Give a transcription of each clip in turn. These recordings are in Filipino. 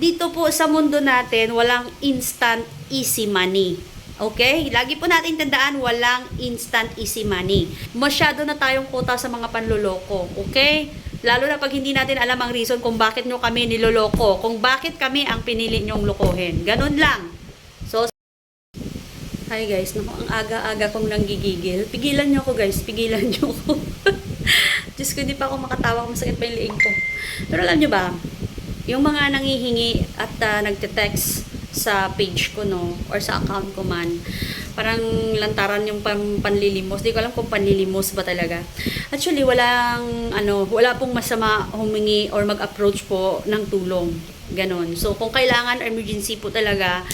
Dito po sa mundo natin, walang instant easy money. Okay? Lagi po natin tandaan, walang instant easy money. Masyado na tayong kota sa mga panloloko. Okay? Lalo na pag hindi natin alam ang reason kung bakit nyo kami niloloko. Kung bakit kami ang pinili nyong lokohin. Ganun lang. So, Hi guys, naku, ang aga-aga kong nanggigigil. Pigilan nyo ako guys, pigilan nyo ako. Diyos ko, hindi pa ako makatawa, masakit pa yung liig ko. Pero alam nyo ba, yung mga nangihingi at uh, nagte-text sa page ko no or sa account ko man parang lantaran yung pan panlilimos. Di ko alam kung panlilimos ba talaga. Actually walang ano wala pong masama humingi or mag-approach po ng tulong. Ganon. So kung kailangan emergency po talaga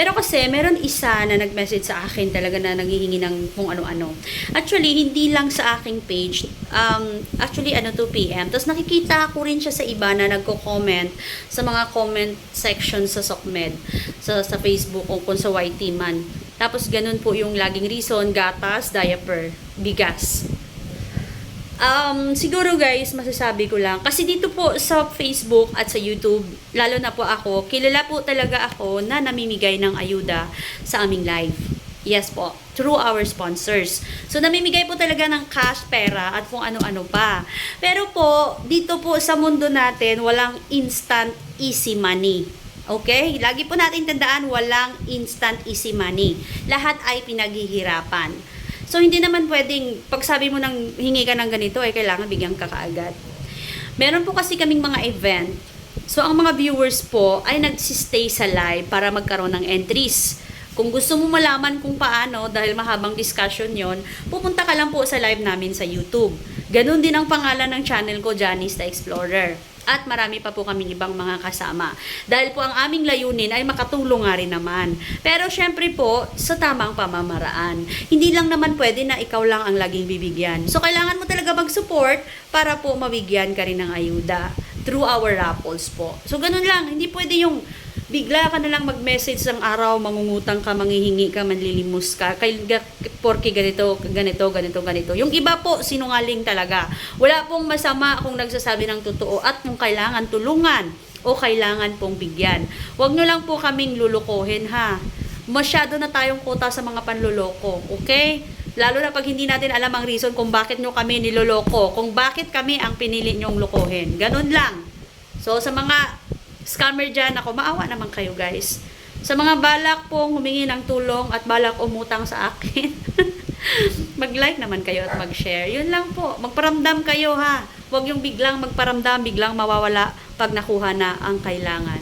pero kasi meron isa na nag-message sa akin talaga na nanghihingi ng kung ano-ano actually hindi lang sa aking page um, actually ano 2 p.m. Tapos nakikita ko rin siya sa iba na nagko-comment sa mga comment section sa SOCMED, sa, sa Facebook o kung sa YT man. Tapos ganun po yung laging reason, gatas, diaper, bigas. Um, siguro guys, masasabi ko lang. Kasi dito po sa Facebook at sa YouTube, lalo na po ako, kilala po talaga ako na namimigay ng ayuda sa aming live. Yes po, through our sponsors. So, namimigay po talaga ng cash, pera, at kung ano-ano pa. Pero po, dito po sa mundo natin, walang instant easy money. Okay? Lagi po natin tandaan, walang instant easy money. Lahat ay pinaghihirapan. So, hindi naman pwedeng, pag sabi mo nang hingi ka ng ganito, ay kailangan bigyan ka kaagad. Meron po kasi kaming mga event. So, ang mga viewers po ay nagsistay sa live para magkaroon ng entries. Kung gusto mo malaman kung paano, dahil mahabang discussion yon, pupunta ka lang po sa live namin sa YouTube. Ganon din ang pangalan ng channel ko, Janice the Explorer. At marami pa po kaming ibang mga kasama. Dahil po ang aming layunin ay makatulong nga rin naman. Pero syempre po, sa tamang pamamaraan. Hindi lang naman pwede na ikaw lang ang laging bibigyan. So kailangan mo talaga mag-support para po mabigyan ka rin ng ayuda through our raffles po. So ganun lang, hindi pwede yung bigla ka na lang mag-message ng araw, mangungutang ka, manghihingi ka, manlilimos ka, kay, porke ganito, ganito, ganito, ganito. Yung iba po, sinungaling talaga. Wala pong masama kung nagsasabi ng totoo at kung kailangan tulungan o kailangan pong bigyan. Huwag nyo lang po kaming lulukohin ha. Masyado na tayong kota sa mga panloloko, okay? Lalo na pag hindi natin alam ang reason kung bakit nyo kami niloloko, kung bakit kami ang pinili nyong lokohin. Ganon lang. So, sa mga scammer dyan, ako, maawa naman kayo guys. Sa mga balak pong humingi ng tulong at balak umutang sa akin, mag-like naman kayo at mag-share. Yun lang po. Magparamdam kayo ha. Huwag yung biglang magparamdam, biglang mawawala pag nakuha na ang kailangan.